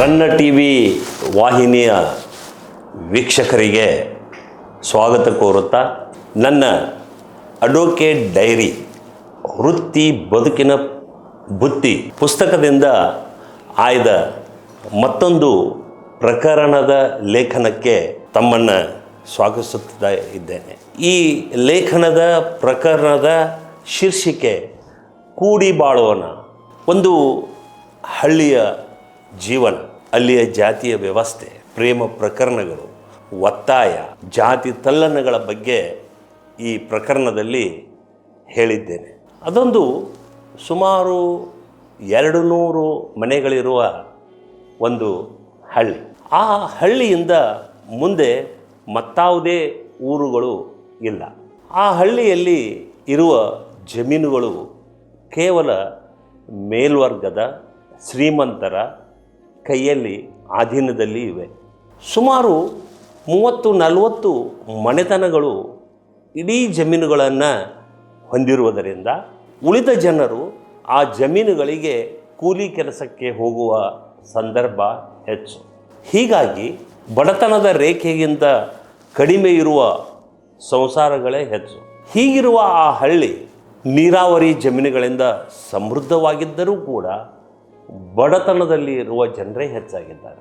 ರನ್ನ T V ವಾಹಿನಿಯ ವೀಕ್ಷಕರಿಗೆ ಸ್ವಾಗತ ಕೋರುತ್ತಾ ನನ್ನ ಅಡ್ವೊಕೇಟ್ ಡೈರಿ ವೃತ್ತಿ ಬದುಕಿನ ಬುತ್ತಿ ಪುಸ್ತಕದಿಂದ ಆಯ್ದ ಮತ್ತೊಂದು ಪ್ರಕರಣದ ಲೇಖನಕ್ಕೆ ತಮ್ಮನ್ನು ಸ್ವಾಗತಿಸುತ್ತಾ ಇದ್ದೇನೆ. ಈ ಲೇಖನದ ಪ್ರಕರಣದ ಶೀರ್ಷಿಕೆ ಕೂಡಿ ಬಾಳೋಣ ಒಂದು ಹಳ್ಳಿಯ ಜೀವನ. ಅಲ್ಲಿಯ ಜಾತಿಯ ವ್ಯವಸ್ಥೆ, ಪ್ರೇಮ ಪ್ರಕರಣಗಳು, ಒತ್ತಾಯ, ಜಾತಿ ತಲ್ಲಣಗಳ ಬಗ್ಗೆ ಈ ಪ್ರಕರಣದಲ್ಲಿ ಹೇಳಿದ್ದೇನೆ. ಅದೊಂದು ಸುಮಾರು ಎರಡು ನೂರು ಮನೆಗಳಿರುವ ಒಂದು ಹಳ್ಳಿ. ಆ ಹಳ್ಳಿಯಿಂದ ಮುಂದೆ ಮತ್ತಾವುದೇ ಊರುಗಳು ಇಲ್ಲ. ಆ ಹಳ್ಳಿಯಲ್ಲಿ ಇರುವ ಜಮೀನುಗಳು ಕೇವಲ ಮೇಲ್ವರ್ಗದ ಶ್ರೀಮಂತರ ಕೈಯಲ್ಲಿ ಆಧೀನದಲ್ಲಿ ಇವೆ. ಸುಮಾರು ಮೂವತ್ತು ನಲವತ್ತು ಮನೆತನಗಳು ಇಡೀ ಜಮೀನುಗಳನ್ನು ಹೊಂದಿರುವುದರಿಂದ ಉಳಿದ ಜನರು ಆ ಜಮೀನುಗಳಿಗೆ ಕೂಲಿ ಕೆಲಸಕ್ಕೆ ಹೋಗುವ ಸಂದರ್ಭ ಹೆಚ್ಚು. ಹೀಗಾಗಿ ಬಡತನದ ರೇಖೆಗಿಂತ ಕಡಿಮೆ ಇರುವ ಸಂಸಾರಗಳೇ ಹೆಚ್ಚು. ಹೀಗಿರುವ ಆ ಹಳ್ಳಿ ನೀರಾವರಿ ಜಮೀನುಗಳಿಂದ ಸಮೃದ್ಧವಾಗಿದ್ದರೂ ಕೂಡ ಬಡತನದಲ್ಲಿ ಇರುವ ಜನರೇ ಹೆಚ್ಚಾಗಿದ್ದಾರೆ.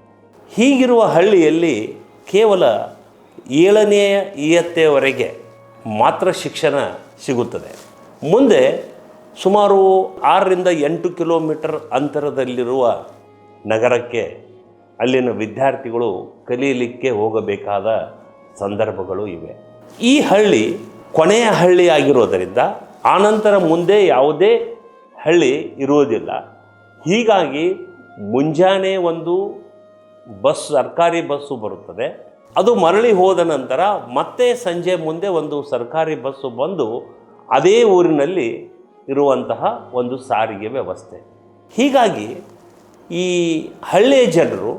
ಹೀಗಿರುವ ಹಳ್ಳಿಯಲ್ಲಿ ಕೇವಲ ಏಳನೇ ಇಯತ್ತೆಯವರೆಗೆ ಮಾತ್ರ ಶಿಕ್ಷಣ ಸಿಗುತ್ತದೆ. ಮುಂದೆ ಸುಮಾರು ಆರರಿಂದ ಎಂಟು ಕಿಲೋಮೀಟರ್ ಅಂತರದಲ್ಲಿರುವ ನಗರಕ್ಕೆ ಅಲ್ಲಿನ ವಿದ್ಯಾರ್ಥಿಗಳು ಕಲಿಯಲಿಕ್ಕೆ ಹೋಗಬೇಕಾದ ಸಂದರ್ಭಗಳು ಇವೆ. ಈ ಹಳ್ಳಿ ಕೊನೆಯ ಹಳ್ಳಿ ಆಗಿರೋದರಿಂದ ಆನಂತರ ಮುಂದೆ ಯಾವುದೇ ಹಳ್ಳಿ ಇರುವುದಿಲ್ಲ. ಹೀಗಾಗಿ ಮುಂಜಾನೆ ಒಂದು ಬಸ್, ಸರ್ಕಾರಿ ಬಸ್ಸು ಬರುತ್ತದೆ. ಅದು ಮರಳಿ ಹೋದ ನಂತರ ಮತ್ತೆ ಸಂಜೆ ಮುಂದೆ ಒಂದು ಸರ್ಕಾರಿ ಬಸ್ಸು ಬಂದು ಅದೇ ಊರಿನಲ್ಲಿ ಇರುವಂತಹ ಒಂದು ಸಾರಿಗೆ ವ್ಯವಸ್ಥೆ. ಹೀಗಾಗಿ ಈ ಹಳ್ಳಿಯ ಜನರು,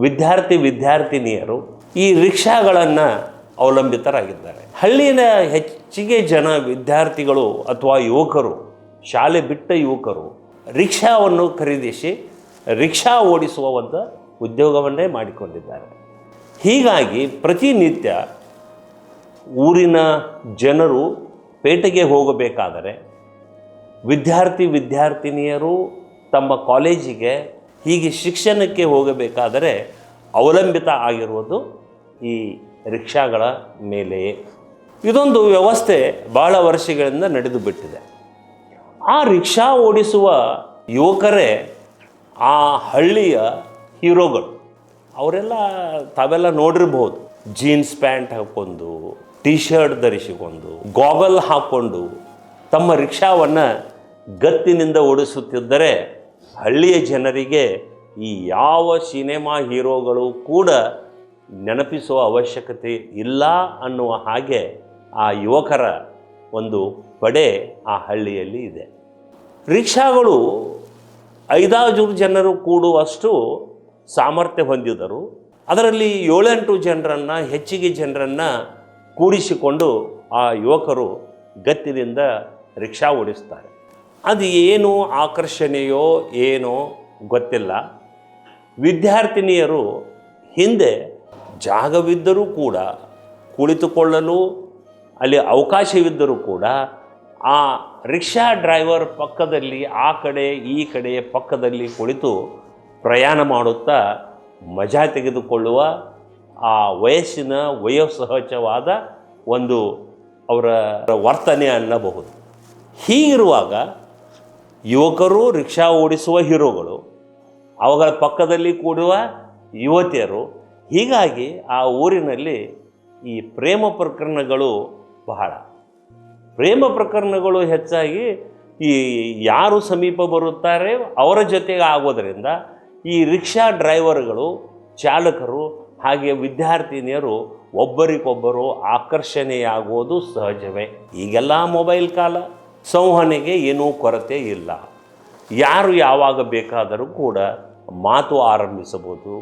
ವಿದ್ಯಾರ್ಥಿ ವಿದ್ಯಾರ್ಥಿನಿಯರು ಈ ರಿಕ್ಷಾಗಳನ್ನು ಅವಲಂಬಿತರಾಗಿದ್ದಾರೆ. ಹಳ್ಳಿಯ ಹೆಚ್ಚಿಗೆ ಜನ ವಿದ್ಯಾರ್ಥಿಗಳು ಅಥವಾ ಯುವಕರು, ಶಾಲೆ ಬಿಟ್ಟ ಯುವಕರು ರಿಕ್ಷಾವನ್ನು ಖರೀದಿಸಿ ರಿಕ್ಷಾ ಓಡಿಸುವ ಒಂದು ಉದ್ಯೋಗವನ್ನೇ ಮಾಡಿಕೊಂಡಿದ್ದಾರೆ. ಹೀಗಾಗಿ ಪ್ರತಿನಿತ್ಯ ಊರಿನ ಜನರು ಪೇಟೆಗೆ ಹೋಗಬೇಕಾದರೆ ವಿದ್ಯಾರ್ಥಿ ವಿದ್ಯಾರ್ಥಿನಿಯರು ತಮ್ಮ ಕಾಲೇಜಿಗೆ ಹೀಗೆ ಶಿಕ್ಷಣಕ್ಕೆ ಹೋಗಬೇಕಾದರೆ ಅವಲಂಬಿತ ಆಗಿರುವುದು ಈ ರಿಕ್ಷಾಗಳ ಮೇಲೆಯೇ. ಇದೊಂದು ವ್ಯವಸ್ಥೆ ಭಾಳ ವರ್ಷಗಳಿಂದ ನಡೆದು ಬಿಟ್ಟಿದೆ ಆ ರಿಕ್ಷಾ ಓಡಿಸುವ ಯುವಕರೇ ಆ ಹಳ್ಳಿಯ ಹೀರೋಗಳು. ಅವರೆಲ್ಲ ತಾವೆಲ್ಲ ನೋಡಿರ್ಬೋದು. ಜೀನ್ಸ್ ಪ್ಯಾಂಟ್ ಹಾಕ್ಕೊಂಡು ಟಿ ಶರ್ಟ್ ಧರಿಸಿಕೊಂಡು, ಗಾಗಲ್ ಹಾಕ್ಕೊಂಡು ತಮ್ಮ ರಿಕ್ಷಾವನ್ನು ಗತ್ತಿನಿಂದ ಓಡಿಸುತ್ತಿದ್ದರೆ ಹಳ್ಳಿಯ ಜನರಿಗೆ ಈ ಯಾವ ಸಿನಿಮಾ ಹೀರೋಗಳು ಕೂಡ ನೆನಪಿಸುವ ಅವಶ್ಯಕತೆ ಇಲ್ಲ ಅನ್ನುವ ಹಾಗೆ ಆ ಯುವಕರ ಒಂದು ಪಡೆ ಆ ಹಳ್ಳಿಯಲ್ಲಿ ಇದೆ. ರಿಕ್ಷಾಗಳು ಐದಾರು ಜನರು ಕೂಡುವಷ್ಟು ಸಾಮರ್ಥ್ಯ ಹೊಂದಿದರು ಅದರಲ್ಲಿ ಏಳೆಂಟು ಜನರನ್ನು, ಹೆಚ್ಚಿಗೆ ಜನರನ್ನು ಕೂಡಿಸಿಕೊಂಡು ಆ ಯುವಕರು ಗತ್ತಿನಿಂದ ರಿಕ್ಷಾ ಓಡಿಸ್ತಾರೆ. ಅದು ಏನು ಆಕರ್ಷಣೆಯೋ ಏನೋ ಗೊತ್ತಿಲ್ಲ. ವಿದ್ಯಾರ್ಥಿನಿಯರು ಹಿಂದೆ ಜಾಗವಿದ್ದರೂ ಕೂಡ, ಕುಳಿತುಕೊಳ್ಳಲು ಅಲ್ಲಿ ಅವಕಾಶವಿದ್ದರೂ ಕೂಡ ಆ ರಿಕ್ಷಾ ಡ್ರೈವರ್ ಪಕ್ಕದಲ್ಲಿ, ಆ ಕಡೆ, ಈ ಕಡೆ ಪಕ್ಕದಲ್ಲಿ ಕುಳಿತು ಪ್ರಯಾಣ ಮಾಡುತ್ತಾ ಮಜಾ ತೆಗೆದುಕೊಳ್ಳುವ ಆ ವಯಸ್ಸಿನ ವಯೋಸಹಜವಾದ ಒಂದು ಅವರ ವರ್ತನೆ ಅನ್ನಬಹುದು. ಹೀಗಿರುವಾಗ ಯುವಕರು ರಿಕ್ಷಾ ಓಡಿಸುವ ಹೀರೋಗಳು, ಅವುಗಳ ಪಕ್ಕದಲ್ಲಿ ಕೂಡುವ ಯುವತಿಯರು, ಹೀಗಾಗಿ ಆ ಊರಿನಲ್ಲಿ ಈ ಪ್ರೇಮ ಪ್ರಕರಣಗಳು ಬಹಳ. ಪ್ರೇಮ ಪ್ರಕರಣಗಳು ಹೆಚ್ಚಾಗಿ ಈ ಯಾರು ಸಮೀಪ ಬರುತ್ತಾರೆ ಅವರ ಜೊತೆಗೆ ಆಗೋದರಿಂದ ಈ ರಿಕ್ಷಾ ಡ್ರೈವರ್ಗಳು, ಚಾಲಕರು ಹಾಗೆ ವಿದ್ಯಾರ್ಥಿನಿಯರು ಒಬ್ಬರಿಗೊಬ್ಬರು ಆಕರ್ಷಣೆಯಾಗುವುದು ಸಹಜವೇ. ಈಗೆಲ್ಲ ಮೊಬೈಲ್ ಕಾಲ ಸಂವಹನೆಗೆ ಏನೂ ಕೊರತೆ ಇಲ್ಲ. ಯಾರು ಯಾವಾಗ ಬೇಕಾದರೂ ಕೂಡ ಮಾತು ಆರಂಭಿಸಬಹುದು,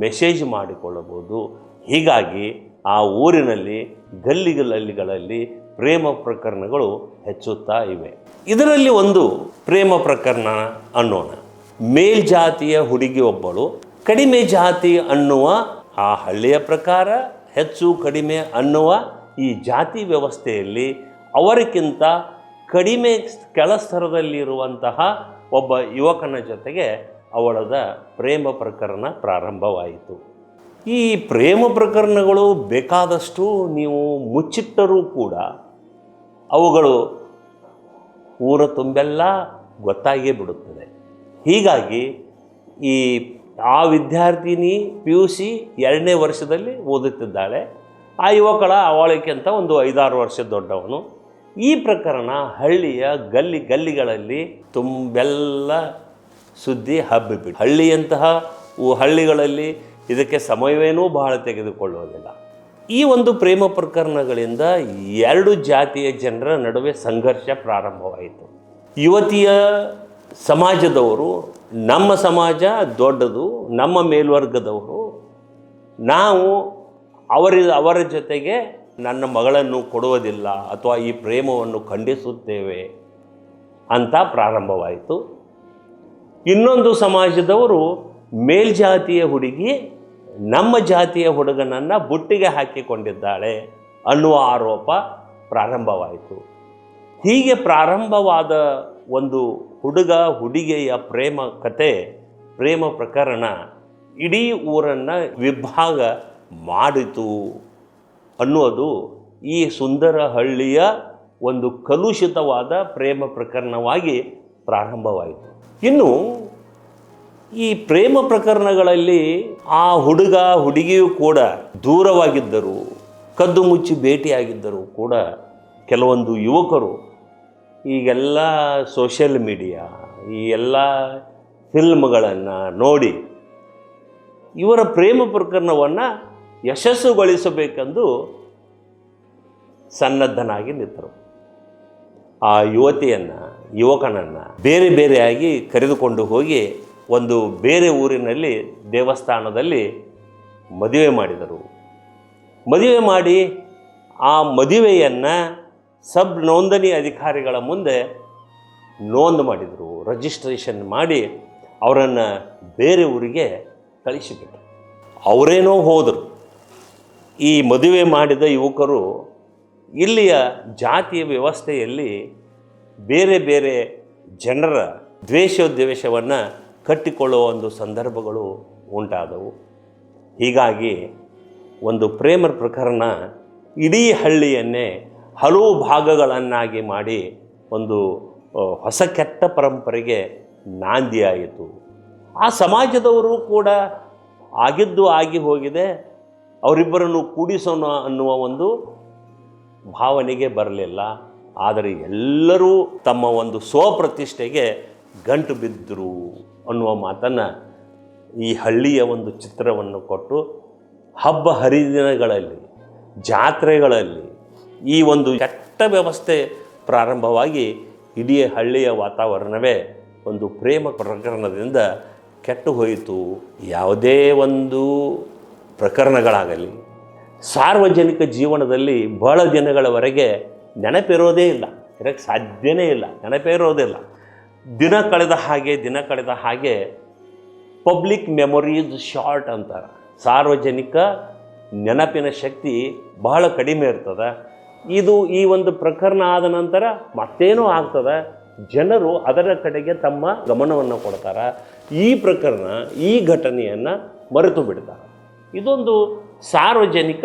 ಮೆಸೇಜ್ ಮಾಡಿಕೊಳ್ಳಬಹುದು. ಹೀಗಾಗಿ ಆ ಊರಿನಲ್ಲಿ, ಗಲ್ಲಿಗಲ್ಲಿಗಳಲ್ಲಿ ಪ್ರೇಮ ಪ್ರಕರಣಗಳು ಹೆಚ್ಚುತ್ತಾ ಇವೆ. ಇದರಲ್ಲಿ ಒಂದು ಪ್ರೇಮ ಪ್ರಕರಣ ಅನ್ನೋಣ. ಮೇಲ್ಜಾತಿಯ ಹುಡುಗಿ ಒಬ್ಬಳು ಕಡಿಮೆ ಜಾತಿ ಅನ್ನುವ ಆ ಹಳ್ಳಿಯ ಪ್ರಕಾರ, ಹೆಚ್ಚು ಕಡಿಮೆ ಅನ್ನುವ ಈ ಜಾತಿ ವ್ಯವಸ್ಥೆಯಲ್ಲಿ ಅವರಿಗಿಂತ ಕಡಿಮೆ ಕೆಳಸ್ತರದಲ್ಲಿರುವಂತಹ ಒಬ್ಬ ಯುವಕನ ಜೊತೆಗೆ ಅವಳದ ಪ್ರೇಮ ಪ್ರಕರಣ ಪ್ರಾರಂಭವಾಯಿತು. ಈ ಪ್ರೇಮ ಪ್ರಕರಣಗಳು ಬೇಕಾದಷ್ಟು ನೀವು ಮುಚ್ಚಿಟ್ಟರೂ ಕೂಡ ಅವುಗಳು ಊರ ತುಂಬೆಲ್ಲ ಗೊತ್ತಾಗಿಯೇ ಬಿಡುತ್ತದೆ. ಹೀಗಾಗಿ ಈ ಆ ವಿದ್ಯಾರ್ಥಿನಿ ಪಿ ಯು ಸಿ ಎರಡನೇ ವರ್ಷದಲ್ಲಿ ಓದುತ್ತಿದ್ದಾಳೆ. ಆ ಯುವಕಳ ಅವಳಕ್ಕಿಂತ ಒಂದು ಐದಾರು ವರ್ಷ ದೊಡ್ಡವನು. ಈ ಪ್ರಕರಣ ಹಳ್ಳಿಯ ಗಲ್ಲಿ ಗಲ್ಲಿಗಳಲ್ಲಿ ತುಂಬೆಲ್ಲ ಸುದ್ದಿ ಹಬ್ಬಿಬಿಟ್ಟು ಹಳ್ಳಿಯಂತಹ ಹಳ್ಳಿಗಳಲ್ಲಿ ಇದಕ್ಕೆ ಸಮಯವೇನೂ ಬಹಳ ತೆಗೆದುಕೊಳ್ಳುವುದಿಲ್ಲ. ಈ ಒಂದು ಪ್ರೇಮ ಪ್ರಕರಣಗಳಿಂದ ಎರಡು ಜಾತಿಯ ಜನರ ನಡುವೆ ಸಂಘರ್ಷ ಪ್ರಾರಂಭವಾಯಿತು. ಯುವತಿಯ ಸಮಾಜದವರು, ನಮ್ಮ ಸಮಾಜ ದೊಡ್ಡದು, ನಮ್ಮ ಮೇಲ್ವರ್ಗದವರು, ನಾವು ಅವರ ಅವರ ಜೊತೆಗೆ ನನ್ನ ಮಗಳನ್ನು ಕೊಡುವುದಿಲ್ಲ ಅಥವಾ ಈ ಪ್ರೇಮವನ್ನು ಖಂಡಿಸುತ್ತೇವೆ ಅಂತ ಪ್ರಾರಂಭವಾಯಿತು. ಇನ್ನೊಂದು ಸಮಾಜದವರು ಮೇಲ್ಜಾತಿಯ ಹುಡುಗಿ ನಮ್ಮ ಜಾತಿಯ ಹುಡುಗನನ್ನು ಬುಟ್ಟಿಗೆ ಹಾಕಿಕೊಂಡಿದ್ದಾಳೆ ಅನ್ನುವ ಆರೋಪ ಪ್ರಾರಂಭವಾಯಿತು. ಹೀಗೆ ಪ್ರಾರಂಭವಾದ ಒಂದು ಹುಡುಗ, ಹುಡುಗಿಯ ಪ್ರೇಮ ಕತೆ, ಪ್ರೇಮ ಪ್ರಕರಣ ಇಡೀ ಊರನ್ನು ವಿಭಾಗ ಮಾಡಿತು ಅನ್ನೋದು ಈ ಸುಂದರ ಹಳ್ಳಿಯ ಒಂದು ಕಲುಷಿತವಾದ ಪ್ರೇಮ ಪ್ರಕರಣವಾಗಿ ಪ್ರಾರಂಭವಾಯಿತು. ಇನ್ನು ಈ ಪ್ರೇಮ ಪ್ರಕರಣಗಳಲ್ಲಿ ಆ ಹುಡುಗ, ಹುಡುಗಿಯೂ ಕೂಡ ದೂರವಾಗಿದ್ದರು, ಕದ್ದು ಮುಚ್ಚಿ ಭೇಟಿಯಾಗಿದ್ದರೂ ಕೂಡ ಕೆಲವೊಂದು ಯುವಕರು, ಈಗೆಲ್ಲ ಸೋಷಿಯಲ್ ಮೀಡಿಯಾ, ಈ ಎಲ್ಲ ಫಿಲ್ಮ್ಗಳನ್ನು ನೋಡಿ ಇವರ ಪ್ರೇಮ ಪ್ರಕರಣವನ್ನು ಯಶಸ್ಸುಗೊಳಿಸಬೇಕೆಂದು ಸನ್ನದ್ಧನಾಗಿ ನಿಂತರು. ಆ ಯುವತಿಯನ್ನು, ಯುವಕನನ್ನು ಬೇರೆ ಬೇರೆಯಾಗಿ ಕರೆದುಕೊಂಡು ಹೋಗಿ ಒಂದು ಬೇರೆ ಊರಿನಲ್ಲಿ ದೇವಸ್ಥಾನದಲ್ಲಿ ಮದುವೆ ಮಾಡಿದರು. ಮದುವೆ ಮಾಡಿ ಆ ಮದುವೆಯನ್ನು ಸಬ್ ನೋಂದಣಿ ಅಧಿಕಾರಿಗಳ ಮುಂದೆ ನೋಂದು ಮಾಡಿದರು. ರಿಜಿಸ್ಟ್ರೇಷನ್ ಮಾಡಿ ಅವರನ್ನು ಬೇರೆ ಊರಿಗೆ ಕಳಿಸಿಬಿಟ್ರು. ಅವರೇನೋ ಹೋದರು. ಈ ಮದುವೆ ಮಾಡಿದ ಯುವಕರು ಇಲ್ಲಿಯ ಜಾತಿಯ ವ್ಯವಸ್ಥೆಯಲ್ಲಿ ಬೇರೆ ಬೇರೆ ಜನರ ದ್ವೇಷೋದ್ವೇಷವನ್ನು ಕಟ್ಟಿಕೊಳ್ಳುವ ಒಂದು ಸಂದರ್ಭಗಳು ಉಂಟಾದವು. ಹೀಗಾಗಿ ಒಂದು ಪ್ರೇಮರ ಪ್ರಕರಣ ಇಡೀ ಹಳ್ಳಿಯನ್ನೇ ಹಲವು ಭಾಗಗಳನ್ನಾಗಿ ಮಾಡಿ ಒಂದು ಹೊಸ ಕೆಟ್ಟ ಪರಂಪರೆಗೆ ನಾಂದಿಯಾಯಿತು. ಆ ಸಮಾಜದವರು ಕೂಡ ಆಗಿದ್ದು ಆಗಿ ಹೋಗಿದೆ. ಅವರಿಬ್ಬರನ್ನು ಕೂಡಿಸೋಣ ಅನ್ನುವ ಒಂದು ಭಾವನೆಗೆ ಬರಲಿಲ್ಲ. ಆದರೆ ಎಲ್ಲರೂ ತಮ್ಮ ಒಂದು ಸ್ವಪ್ರತಿಷ್ಠೆಗೆ ಗಂಟು ಬಿದ್ದರು. ಅನ್ನುವ ಮಾತನ್ನು ಈ ಹಳ್ಳಿಯ ಒಂದು ಚಿತ್ರವನ್ನು ಕೊಟ್ಟು ಹಬ್ಬ ಹರಿದಿನಗಳಲ್ಲಿ, ಜಾತ್ರೆಗಳಲ್ಲಿ ಈ ಒಂದು ಕೆಟ್ಟ ವ್ಯವಸ್ಥೆ ಪ್ರಾರಂಭವಾಗಿ ಇಡೀ ಹಳ್ಳಿಯ ವಾತಾವರಣವೇ ಒಂದು ಪ್ರೇಮ ಪ್ರಕರಣದಿಂದ ಕೆಟ್ಟು ಹೋಯಿತು. ಯಾವುದೇ ಒಂದು ಪ್ರಕರಣಗಳಾಗಲಿ, ಸಾರ್ವಜನಿಕ ಜೀವನದಲ್ಲಿ ಬಹಳ ದಿನಗಳವರೆಗೆ ನೆನಪಿರೋದೇ ಇಲ್ಲ. ಇರೋಕ್ಕೆ ಸಾಧ್ಯನೇ ಇಲ್ಲ. ನೆನಪೇ ಇರೋದಿಲ್ಲ ದಿನ ಕಳೆದ ಹಾಗೆ, ದಿನ ಕಳೆದ ಹಾಗೆ ಪಬ್ಲಿಕ್ ಮೆಮೊರೀಸ್ ಶಾರ್ಟ್ ಅಂತಾರೆ. ಸಾರ್ವಜನಿಕ ನೆನಪಿನ ಶಕ್ತಿ ಬಹಳ ಕಡಿಮೆ ಇರ್ತದೆ. ಇದು ಈ ಒಂದು ಪ್ರಕರಣ ಆದ ನಂತರ ಮತ್ತೇನೋ ಆಗ್ತದೆ. ಜನರು ಅದರ ಕಡೆಗೆ ತಮ್ಮ ಗಮನವನ್ನು ಕೊಡ್ತಾರೆ. ಈ ಪ್ರಕರಣ, ಈ ಘಟನೆಯನ್ನು ಮರೆತು ಬಿಡ್ತಾರೆ. ಇದೊಂದು ಸಾರ್ವಜನಿಕ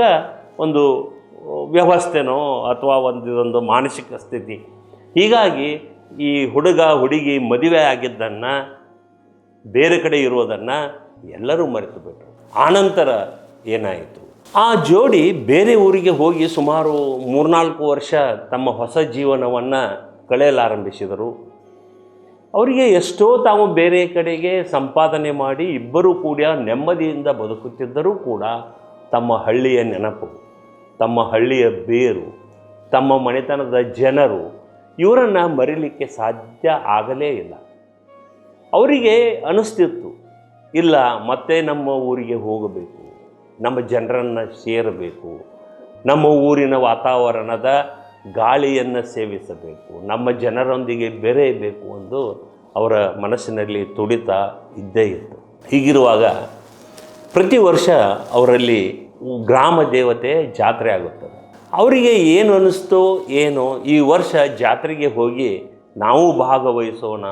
ಒಂದು ವ್ಯವಸ್ಥೆನೋ ಅಥವಾ ಒಂದು ಇದೊಂದು ಮಾನಸಿಕ ಸ್ಥಿತಿ. ಹೀಗಾಗಿ ಈ ಹುಡುಗ ಹುಡುಗಿ ಮದುವೆ ಆಗಿದ್ದನ್ನು, ಬೇರೆ ಕಡೆ ಇರೋದನ್ನು ಎಲ್ಲರೂ ಮರೆತು ಬಿಟ್ಟರು ಆನಂತರ ಏನಾಯಿತು? ಆ ಜೋಡಿ ಬೇರೆ ಊರಿಗೆ ಹೋಗಿ ಸುಮಾರು ಮೂರ್ನಾಲ್ಕು ವರ್ಷ ತಮ್ಮ ಹೊಸ ಜೀವನವನ್ನು ಕಳೆಯಲಾರಂಭಿಸಿದರು ಅವರಿಗೆ ಎಷ್ಟೋ ತಾವು ಬೇರೆ ಕಡೆಗೆ ಸಂಪಾದನೆ ಮಾಡಿ ಇಬ್ಬರೂ ಕೂಡ ನೆಮ್ಮದಿಯಿಂದ ಬದುಕುತ್ತಿದ್ದರೂ ಕೂಡ ತಮ್ಮ ಹಳ್ಳಿಯ ನೆನಪು, ತಮ್ಮ ಹಳ್ಳಿಯ ಬೇರು, ತಮ್ಮ ಮನೆತನದ ಜನರು ಇವರನ್ನು ಮರಿಲಿಕ್ಕೆ ಸಾಧ್ಯ ಆಗಲೇ ಇಲ್ಲ. ಅವರಿಗೆ ಅನಿಸ್ತಿತ್ತು, ಇಲ್ಲ, ಮತ್ತೆ ನಮ್ಮ ಊರಿಗೆ ಹೋಗಬೇಕು, ನಮ್ಮ ಜನರನ್ನು ಸೇರಬೇಕು, ನಮ್ಮ ಊರಿನ ವಾತಾವರಣದ ಗಾಳಿಯನ್ನು ಸೇವಿಸಬೇಕು, ನಮ್ಮ ಜನರೊಂದಿಗೆ ಬೆರೆಯಬೇಕು ಎಂದು ಅವರ ಮನಸ್ಸಿನಲ್ಲಿ ತುಡಿತ ಇದ್ದೇ ಇತ್ತು. ಹೀಗಿರುವಾಗ ಪ್ರತಿ ವರ್ಷ ಅವರಲ್ಲಿ ಗ್ರಾಮ ದೇವತೆ ಜಾತ್ರೆ ಆಗುತ್ತದೆ. ಅವರಿಗೆ ಏನು ಅನ್ನಿಸ್ತೋ, ಏನೋ? ಈ ವರ್ಷ ಜಾತ್ರೆಗೆ ಹೋಗಿ ನಾವು ಭಾಗವಹಿಸೋಣ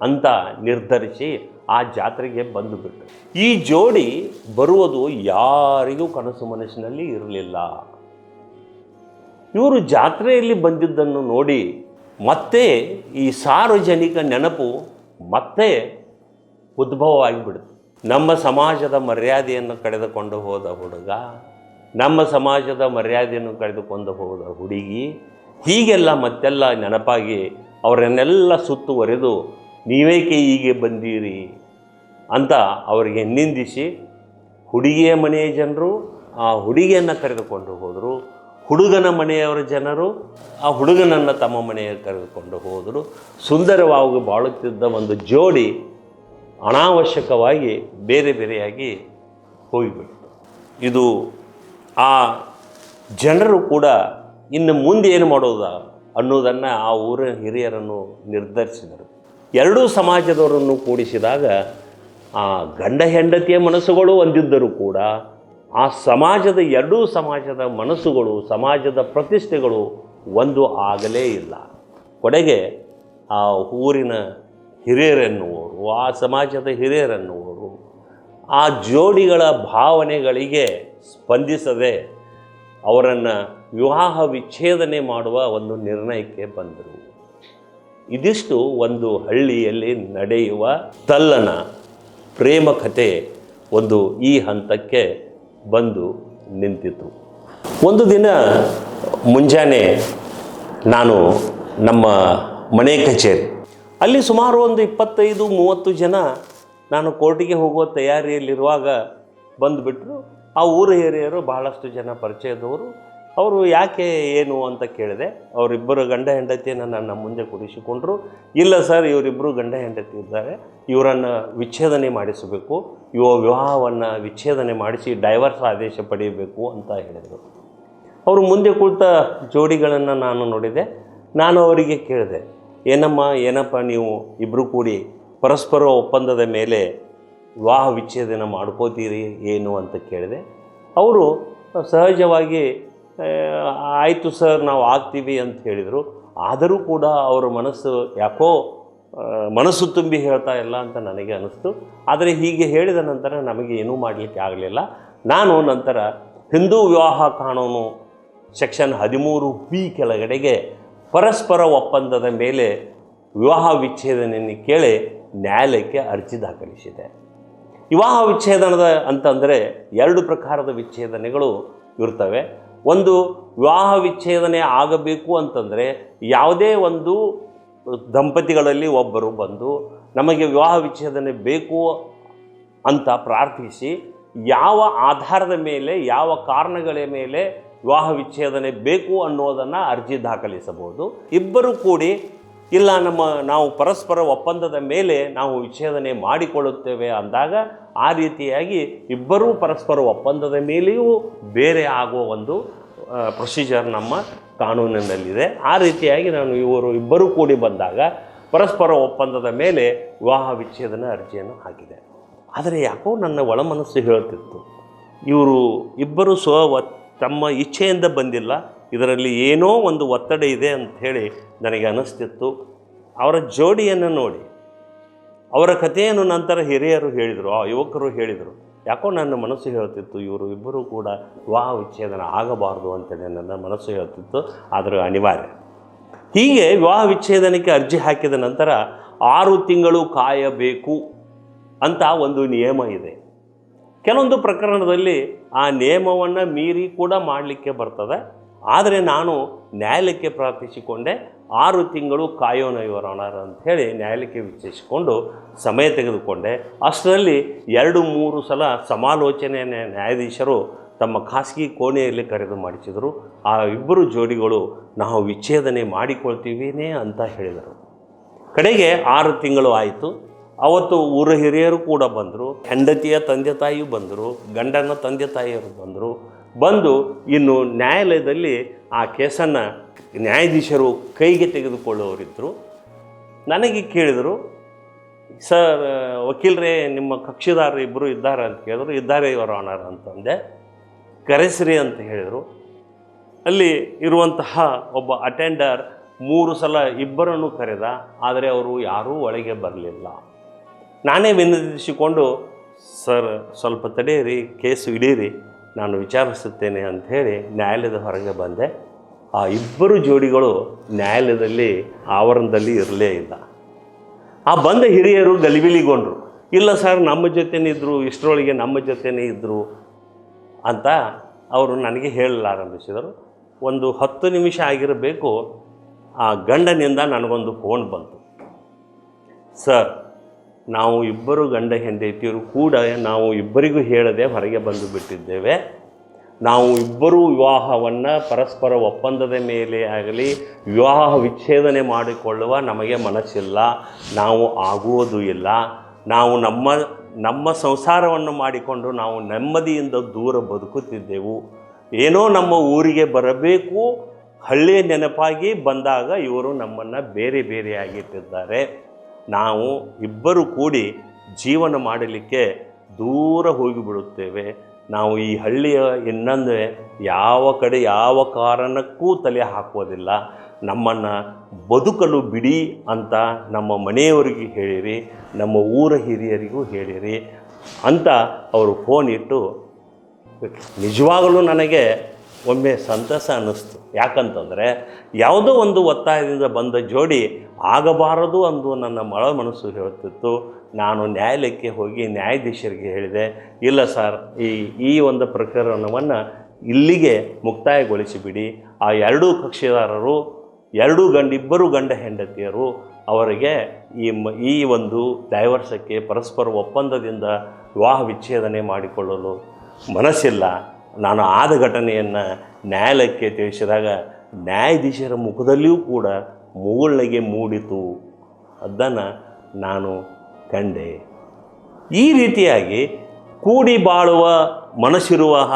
ಅಂತ ನಿರ್ಧರಿಸಿ ಆ ಜಾತ್ರೆಗೆ ಬಂದುಬಿಟ್ಟು ಈ ಜೋಡಿ ಬರುವುದು ಯಾರಿಗೂ ಕನಸು ಮನಸ್ಸಿನಲ್ಲಿ ಇರಲಿಲ್ಲ. ಇವರು ಜಾತ್ರೆಯಲ್ಲಿ ಬಂದಿದ್ದನ್ನು ನೋಡಿ ಮತ್ತೆ ಈ ಸಾರ್ವಜನಿಕ ನೆನಪು ಮತ್ತೆ ಉದ್ಭವವಾಗಿಬಿಡುತ್ತೆ ನಮ್ಮ ಸಮಾಜದ ಮರ್ಯಾದೆಯನ್ನು ಕಳೆದುಕೊಂಡು ಹೋದ ಹುಡುಗ ನಮ್ಮ ಸಮಾಜದ ಮರ್ಯಾದೆಯನ್ನು ಕಳೆದುಕೊಂಡು ಹೋದ ಹುಡುಗಿ ಹೀಗೆಲ್ಲ ಮತ್ತೆಲ್ಲ ನೆನಪಾಗಿ ಅವರನ್ನೆಲ್ಲ ಸುತ್ತುವರೆದು ನೀವೇಕೆ ಹೀಗೆ ಬಂದೀರಿ ಅಂತ ಅವರಿಗೆ ನಿಂದಿಸಿ ಹುಡುಗಿಯ ಮನೆಯ ಜನರು, ಆ ಹುಡುಗಿಯನ್ನು ಕರೆದುಕೊಂಡು ಹೋದರು. ಹುಡುಗನ ಮನೆಯವರ ಜನರು, ಆ ಹುಡುಗನನ್ನು ತಮ್ಮ ಮನೆಯ ಕರೆದುಕೊಂಡು ಹೋದರು. ಸುಂದರವಾಗಿ ಬಾಳುತ್ತಿದ್ದ ಒಂದು ಜೋಡಿ ಅನಾವಶ್ಯಕವಾಗಿ ಬೇರೆ ಬೇರೆಯಾಗಿ ಹೋಗಿಬಿಡ್ತು. ಇದು ಆ ಜನರು ಕೂಡ ಇನ್ನು ಮುಂದೆ ಏನು ಮಾಡೋದ ಅನ್ನೋದನ್ನು ಆ ಊರಿನ ಹಿರಿಯರನ್ನು ನಿರ್ಧರಿಸಿದರು. ಎರಡೂ ಸಮಾಜದವರನ್ನು ಕೂಡಿಸಿದಾಗ ಆ ಗಂಡ ಹೆಂಡತಿಯ ಮನಸ್ಸುಗಳು ಹೊಂದಿದ್ದರೂ ಕೂಡ ಆ ಸಮಾಜದ ಎರಡೂ ಸಮಾಜದ ಮನಸ್ಸುಗಳು, ಸಮಾಜದ ಪ್ರತಿಷ್ಠೆಗಳು ಒಂದು ಆಗಲೇ ಇಲ್ಲ. ಕೊನೆಗೆ ಆ ಊರಿನ ಹಿರಿಯರೆನ್ನುವರು, ಆ ಸಮಾಜದ ಹಿರಿಯರೆನ್ನುವರು, ಆ ಜೋಡಿಗಳ ಭಾವನೆಗಳಿಗೆ ಸ್ಪಂದಿಸದೆ ಅವರನ್ನು ವಿವಾಹ ವಿಚ್ಛೇದನೆ ಮಾಡುವ ಒಂದು ನಿರ್ಣಯಕ್ಕೆ ಬಂದರು. ಇದಿಷ್ಟು ಒಂದು ಹಳ್ಳಿಯಲ್ಲಿ ನಡೆಯುವ ತಲ್ಲನ ಪ್ರೇಮ ಕಥೆ ಒಂದು ಈ ಹಂತಕ್ಕೆ ಬಂದು ನಿಂತಿತು ಒಂದು ದಿನ ಮುಂಜಾನೆ ನಾನು ನಮ್ಮ ಮನೆ ಕಚೇರಿ, ಅಲ್ಲಿ ಸುಮಾರು ಒಂದು ಇಪ್ಪತ್ತೈದು ಮೂವತ್ತು ಜನ ನಾನು ಕೋರ್ಟಿಗೆ ಹೋಗುವ ತಯಾರಿಯಲ್ಲಿರುವಾಗ ಬಂದುಬಿಟ್ರು. ಆ ಊರ ಹಿರಿಯರು ಬಹಳಷ್ಟು ಜನ ಪರಿಚಯದವರು. ಅವರು ಯಾಕೆ ಏನು ಅಂತ ಕೇಳಿದೆ. ಅವರಿಬ್ಬರು ಗಂಡ ಹೆಂಡತಿಯನ್ನು ನನ್ನ ಮುಂದೆ ಕುಡಿಸಿಕೊಂಡ್ರು. ಇಲ್ಲ ಸರ್ ಇವರಿಬ್ಬರು ಗಂಡ ಹೆಂಡತಿ ಇದ್ದಾರೆ. ಇವರನ್ನು ವಿಚ್ಛೇದನೆ ಮಾಡಿಸಬೇಕು. ಇವ ವಿವಾಹವನ್ನು ವಿಚ್ಛೇದನೆ ಮಾಡಿಸಿ ಡೈವರ್ಸ್ ಆದೇಶ ಪಡೆಯಬೇಕು ಅಂತ ಹೇಳಿದರು. ಅವರು ಮುಂದೆ ಕುಳಿತ ಜೋಡಿಗಳನ್ನು ನಾನು ನೋಡಿದೆ. ನಾನು ಅವರಿಗೆ ಕೇಳಿದೆ, ಏನಮ್ಮ, ಏನಪ್ಪ ನೀವು ಇಬ್ಬರು ಕೂಡಿ ಪರಸ್ಪರ ಒಪ್ಪಂದದ ಮೇಲೆ ವಿವಾಹ ವಿಚ್ಛೇದನ ಮಾಡ್ಕೋತೀರಿ ಏನು ಅಂತ ಕೇಳಿದೆ. ಅವರು ಸಹಜವಾಗಿ ಆಯಿತು ಸರ್, ನಾವು ಆಗ್ತೀವಿ ಅಂತ ಹೇಳಿದರು. ಆದರೂ ಕೂಡ ಅವರ ಮನಸ್ಸು ಯಾಕೋ ಮನಸ್ಸು ತುಂಬಿ ಹೇಳ್ತಾ ಇಲ್ಲ ಅಂತ ನನಗೆ ಅನಿಸ್ತು. ಆದರೆ ಹೀಗೆ ಹೇಳಿದ ನಂತರ ನಮಗೆ ಏನೂ ಮಾಡಲಿಕ್ಕೆ ಆಗಲಿಲ್ಲ. ನಾನು ನಂತರ ಹಿಂದೂ ವಿವಾಹ ಕಾನೂನು ಸೆಕ್ಷನ್ ಹದಿಮೂರು ಬಿ ಕೆಳಗಡೆಗೆ ಪರಸ್ಪರ ಒಪ್ಪಂದದ ಮೇಲೆ ವಿವಾಹ ವಿಚ್ಛೇದನೆಯನ್ನು ಕೇಳಿ ನ್ಯಾಯಾಲಯಕ್ಕೆ ಅರ್ಜಿ ದಾಖಲಿಸಿದೆ. ವಿವಾಹ ವಿಚ್ಛೇದನದ ಅಂತಂದರೆ ಎರಡು ಪ್ರಕಾರದ ವಿಚ್ಛೇದನೆಗಳು ಇರ್ತವೆ. ಒಂದು ವಿವಾಹ ವಿಚ್ಛೇದನೆ ಆಗಬೇಕು ಅಂತಂದರೆ ಯಾವುದೇ ಒಂದು ದಂಪತಿಗಳಲ್ಲಿ ಒಬ್ಬರು ಬಂದು ನಮಗೆ ವಿವಾಹ ವಿಚ್ಛೇದನೆ ಬೇಕು ಅಂತ ಪ್ರಾರ್ಥಿಸಿ ಯಾವ ಆಧಾರದ ಮೇಲೆ, ಯಾವ ಕಾರಣಗಳ ಮೇಲೆ ವಿವಾಹ ವಿಚ್ಛೇದನೆ ಬೇಕು ಅನ್ನೋದನ್ನು ಅರ್ಜಿ ದಾಖಲಿಸಬಹುದು. ಇಬ್ಬರು ಕೂಡಿ ಇಲ್ಲ, ನಮ್ಮ ನಾವು ಪರಸ್ಪರ ಒಪ್ಪಂದದ ಮೇಲೆ ನಾವು ವಿಚ್ಛೇದನೆ ಮಾಡಿಕೊಳ್ಳುತ್ತೇವೆ ಅಂದಾಗ ಆ ರೀತಿಯಾಗಿ ಇಬ್ಬರೂ ಪರಸ್ಪರ ಒಪ್ಪಂದದ ಮೇಲೆಯೂ ಬೇರೆ ಆಗುವ ಒಂದು ಪ್ರೊಸೀಜರ್ ನಮ್ಮ ಕಾನೂನಿನಲ್ಲಿದೆ. ಆ ರೀತಿಯಾಗಿ ನಾನು ಇವರು ಇಬ್ಬರೂ ಕೂಡಿ ಬಂದಾಗ ಪರಸ್ಪರ ಒಪ್ಪಂದದ ಮೇಲೆ ವಿವಾಹ ವಿಚ್ಛೇದನ ಅರ್ಜಿಯನ್ನು ಹಾಕಿದೆ. ಆದರೆ ಯಾಕೋ ನನ್ನ ಒಳಮನಸ್ಸು ಹೇಳುತ್ತಿತ್ತು ಇವರು ಇಬ್ಬರು ಸ್ವ ತಮ್ಮ ಇಚ್ಛೆಯಿಂದ ಬಂದಿಲ್ಲ. ಇದರಲ್ಲಿ ಏನೋ ಒಂದು ಒತ್ತಡ ಇದೆ ಅಂತ ಹೇಳಿ ನನಗೆ ಅನ್ನಿಸ್ತಿತ್ತು ಅವರ ಜೋಡಿಯನ್ನು ನೋಡಿ, ಅವರ ಕಥೆಯನ್ನು ನಂತರ ಹಿರಿಯರು ಹೇಳಿದರು. ಆ ಯುವಕರು ಹೇಳಿದರು, ಯಾಕೋ ನನ್ನ ಮನಸ್ಸು ಹೇಳ್ತಿತ್ತು, ಇವರು ಇಬ್ಬರೂ ಕೂಡ ವಿವಾಹ ವಿಚ್ಛೇದನ ಆಗಬಾರ್ದು ಅಂತೇಳಿ ನನ್ನ ಮನಸ್ಸು ಹೇಳ್ತಿತ್ತು, ಆದರೆ ಅನಿವಾರ್ಯ. ಹೀಗೆ ವಿವಾಹ ವಿಚ್ಛೇದನಕ್ಕೆ ಅರ್ಜಿ ಹಾಕಿದ ನಂತರ ಆರು ತಿಂಗಳು ಕಾಯಬೇಕು ಅಂತ ಒಂದು ನಿಯಮ ಇದೆ. ಕೆಲವೊಂದು ಪ್ರಕರಣದಲ್ಲಿ ಆ ನಿಯಮವನ್ನು ಮೀರಿ ಕೂಡ ಮಾಡಲಿಕ್ಕೆ ಬರ್ತದೆ. ಆದರೆ ನಾನು ನ್ಯಾಯಾಲಯಕ್ಕೆ ಪ್ರಾರ್ಥಿಸಿಕೊಂಡೆ. ಆರು ತಿಂಗಳು ಕಾಯೋಣ ಇವರ ಅಂತ ಹೇಳಿ ನ್ಯಾಯಾಲಯಕ್ಕೆ ವಿಚಾರಿಸಿಕೊಂಡು ಸಮಯ ತೆಗೆದುಕೊಂಡೆ. ಅಷ್ಟರಲ್ಲಿ ಎರಡು ಮೂರು ಸಲ ಸಮಾಲೋಚನೆಯ ನ್ಯಾಯಾಧೀಶರು ತಮ್ಮ ಖಾಸಗಿ ಕೋಣೆಯಲ್ಲಿ ಕರೆದು ಮಾಡಿಸಿದರು. ಆ ಇಬ್ಬರು ಜೋಡಿಗಳು ನಾವು ವಿಚ್ಛೇದನೆ ಮಾಡಿಕೊಳ್ತೀವಿನೇ ಅಂತ ಹೇಳಿದರು. ಕಡೆಗೆ ಆರು ತಿಂಗಳು ಆಯಿತು. ಅವತ್ತು ಊರ ಹಿರಿಯರು ಕೂಡ ಬಂದರು. ಹೆಂಡತಿಯ ತಂದೆ ತಾಯಿಯೂ ಬಂದರು. ಗಂಡನ ತಂದೆ ತಾಯಿಯವರು ಬಂದರು. ಬಂದು ಇನ್ನು ನ್ಯಾಯಾಲಯದಲ್ಲಿ ಆ ಕೇಸನ್ನು ನ್ಯಾಯಾಧೀಶರು ಕೈಗೆ ತೆಗೆದುಕೊಳ್ಳುವವರಿದ್ದರು. ನನಗೆ ಕೇಳಿದರು, ಸರ್, ವಕೀಲರೇ, ನಿಮ್ಮ ಕಕ್ಷಿದಾರರು ಇಬ್ಬರು ಇದ್ದಾರೆ ಅಂತ ಕೇಳಿದ್ರು. ಇದ್ದಾರೆ ಇವರ ಆನರ್ ಅಂತಂದೆ. ಕರೆಸ್ರಿ ಅಂತ ಹೇಳಿದರು. ಅಲ್ಲಿ ಇರುವಂತಹ ಒಬ್ಬ ಅಟೆಂಡರ್ ಮೂರು ಸಲ ಇಬ್ಬರನ್ನು ಕರೆದ, ಆದರೆ ಅವರು ಯಾರೂ ಒಳಗೆ ಬರಲಿಲ್ಲ. ನಾನೇ ವಿನಂತಿಸಿಕೊಂಡು, ಸರ್, ಸ್ವಲ್ಪ ತಡೆಯಿರಿ, ಕೇಸು ಇಡೀರಿ ನಾನು ವಿಚಾರಿಸುತ್ತೇನೆ ಅಂತ ಹೇಳಿ ನ್ಯಾಯಾಲಯದ ಹೊರಗೆ ಬಂದೆ. ಆ ಇಬ್ಬರು ಜೋಡಿಗಳು ನ್ಯಾಯಾಲಯದಲ್ಲಿ ಆವರಣದಲ್ಲಿ ಇರಲೇ ಇಲ್ಲ. ಆ ಬಂದ ಹಿರಿಯರು ಗಲಿಬಿಲಿಗೊಂಡ್ರು. ಇಲ್ಲ ಸರ್, ನಮ್ಮ ಜೊತೆನೇ ಇದ್ದರು ಇಷ್ಟರೊಳಗೆ ನಮ್ಮ ಜೊತೆನೇ ಇದ್ದರು ಅಂತ ಅವರು ನನಗೆ ಹೇಳಲಾರಂಭಿಸಿದರು ಒಂದು ಹತ್ತು ನಿಮಿಷ ಆಗಿರಬೇಕು, ಆ ಗಂಡನಿಂದ ನನಗೊಂದು ಫೋನ್ ಬಂತು. ಸರ್ ನಾವು ಇಬ್ಬರು ಗಂಡ ಹೆಂಡತಿಯರು ಕೂಡ ನಾವು ಇಬ್ಬರಿಗೂ ಹೇಳದೆ ಹೊರಗೆ ಬಂದು ಬಿಟ್ಟಿದ್ದೇವೆ. ನಾವು ಇಬ್ಬರೂ ವಿವಾಹವನ್ನು ಪರಸ್ಪರ ಒಪ್ಪಂದದ ಮೇಲೆ ಆಗಲಿ, ವಿವಾಹ ವಿಚ್ಛೇದನೆ ಮಾಡಿಕೊಳ್ಳುವ ನಮಗೆ ಮನಸ್ಸಿಲ್ಲ. ನಾವು ಆಗುವುದು ಇಲ್ಲ. ನಾವು ನಮ್ಮ ನಮ್ಮ ಸಂಸಾರವನ್ನು ಮಾಡಿಕೊಂಡು ನಾವು ನೆಮ್ಮದಿಯಿಂದ ದೂರ ಬದುಕುತ್ತಿದ್ದೆವು. ಏನೋ ನಮ್ಮ ಊರಿಗೆ ಬರಬೇಕು, ಹಳ್ಳಿಯ ನೆನಪಾಗಿ ಬಂದಾಗ ಇವರು ನಮ್ಮನ್ನು ಬೇರೆ ಬೇರೆಯಾಗಿಟ್ಟಿದ್ದಾರೆ ನಾವು ಇಬ್ಬರು ಕೂಡಿ ಜೀವನ ಮಾಡಲಿಕ್ಕೆ ದೂರ ಹೋಗಿಬಿಡುತ್ತೇವೆ. ನಾವು ಈ ಹಳ್ಳಿಯ ಇನ್ನೊಂದು ಯಾವ ಕಡೆ ಯಾವ ಕಾರಣಕ್ಕೂ ತಲೆ ಹಾಕುವುದಿಲ್ಲ. ನಮ್ಮನ್ನು ಬದುಕಲು ಬಿಡಿ ಅಂತ ನಮ್ಮ ಮನೆಯವರಿಗೆ ಹೇಳಿರಿ, ನಮ್ಮ ಊರ ಹಿರಿಯರಿಗೂ ಹೇಳಿರಿ ಅಂತ ಅವರು ಫೋನ್ ಇಟ್ಟು, ನಿಜವಾಗಲೂ ನನಗೆ ಒಮ್ಮೆ ಸಂತಸ ಅನ್ನಿಸ್ತು. ಯಾಕಂತಂದರೆ ಯಾವುದೋ ಒಂದು ಒತ್ತಾಯದಿಂದ ಬಂದ ಜೋಡಿ ಆಗಬಾರದು ಅಂದು ನನ್ನ ಮಳ ಮನಸ್ಸು ಹೇಳುತ್ತಿತ್ತು ನಾನು ನ್ಯಾಯಾಲಯಕ್ಕೆ ಹೋಗಿ ನ್ಯಾಯಾಧೀಶರಿಗೆ ಹೇಳಿದೆ, ಇಲ್ಲ ಸರ್, ಈ ಈ ಒಂದು ಪ್ರಕರಣವನ್ನು ಇಲ್ಲಿಗೆ ಮುಕ್ತಾಯಗೊಳಿಸಿಬಿಡಿ. ಆ ಎರಡೂ ಕಕ್ಷಿದಾರರು, ಎರಡೂ ಗಂಡ, ಇಬ್ಬರು ಗಂಡ ಹೆಂಡತಿಯರು ಅವರಿಗೆ ಈ ಮ, ಈ ಒಂದು ಡೈವರ್ಸಕ್ಕೆ ಪರಸ್ಪರ ಒಪ್ಪಂದದಿಂದ ವಿವಾಹ ವಿಚ್ಛೇದನೆ ಮಾಡಿಕೊಳ್ಳಲು ಮನಸ್ಸಿಲ್ಲ. ನಾನು ಆದ ಘಟನೆಯನ್ನು ನ್ಯಾಯಾಲಯಕ್ಕೆ ತಿಳಿಸಿದಾಗ ನ್ಯಾಯಾಧೀಶರ ಮುಖದಲ್ಲಿಯೂ ಕೂಡ ಮುಗುಳ್ನಗೆ ಮೂಡಿತು ಅದನ್ನು ನಾನು ಕಂಡೆ. ಈ ರೀತಿಯಾಗಿ ಕೂಡಿ ಬಾಳುವ ಮನಸ್ಸಿರುವ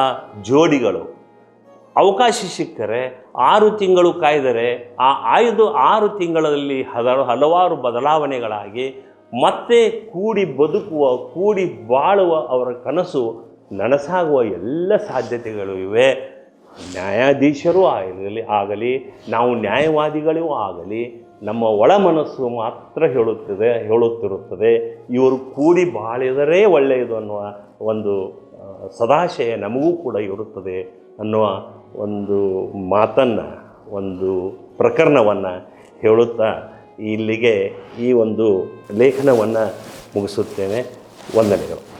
ಜೋಡಿಗಳು ಅವಕಾಶ ಸಿಕ್ಕರೆ ಆರು ತಿಂಗಳು ಕಾಯ್ದರೆ ಆ ಆಯ್ದು ಆರು ತಿಂಗಳಲ್ಲಿ ಹಲ ಹಲವಾರು ಬದಲಾವಣೆಗಳಾಗಿ ಮತ್ತೆ ಕೂಡಿ ಬದುಕುವ, ಕೂಡಿ ಬಾಳುವ ಅವರ ಕನಸು ನನಸಾಗುವ ಎಲ್ಲ ಸಾಧ್ಯತೆಗಳು ಇವೆ. ನ್ಯಾಯಾಧೀಶರೂ ಆಗಲಿ ಆಗಲಿ, ನಾವು ನ್ಯಾಯವಾದಿಗಳೂ ಆಗಲಿ, ನಮ್ಮ ಒಳ ಮನಸ್ಸು ಮಾತ್ರ ಹೇಳುತ್ತದೆ, ಹೇಳುತ್ತಿರುತ್ತದೆ. ಇವರು ಕೂಡಿ ಬಾಳಿದರೆ ಒಳ್ಳೆಯದು ಅನ್ನುವ ಒಂದು ಸದಾಶಯ ನಮಗೂ ಕೂಡ ಇರುತ್ತದೆ ಅನ್ನುವ ಒಂದು ಮಾತನ್ನು, ಒಂದು ಪ್ರಕರಣವನ್ನು ಹೇಳುತ್ತಾ ಇಲ್ಲಿಗೆ ಈ ಒಂದು ಲೇಖನವನ್ನು ಮುಗಿಸುತ್ತೇನೆ. ವಂದನೆಗಳು.